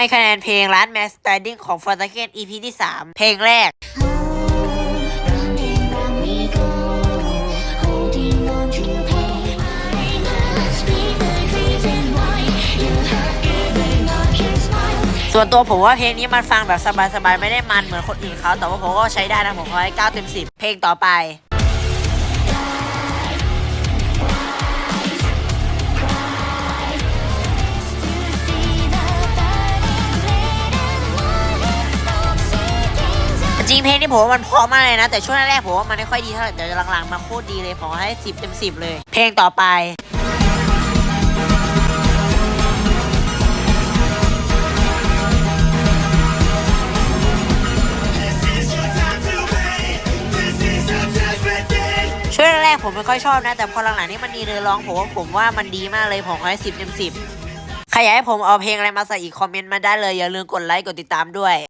ให้คะแนนเพลงร้านแมสตัดดิ้งของฟอร์ตเกต EP ที่ 3 เพลงแรก ส่วนตัวผมว่าเพลงนี้มันฟังแบบสบายๆ ไม่ได้มันเหมือนคนอื่นเขา แต่ว่าผมก็ใช้ได้นะ ผมขอให้9เต็ม10 เพลงต่อไป จริงเพลงนี้ผมว่ามันเพราะมากเลยนะ แต่ช่วงแรกๆผมว่ามันไม่ค่อยดีเท่าไหร่แต่หลังๆมาโคตรดีเลยผมให้10เต็ม10เลย เพลงต่อไปช่วงแรกๆผมไม่ค่อยชอบนะ แต่พอหลังๆนี่มันดีเลยร้องผมว่าผมว่ามันดีมากเลยผมให้10เต็ม10ใครอยากให้ผมเอาเพลงอะไรมาใส่อีกคอมเมนต์มาได้เลยอย่าลืมกดไลค์กดติดตามด้วย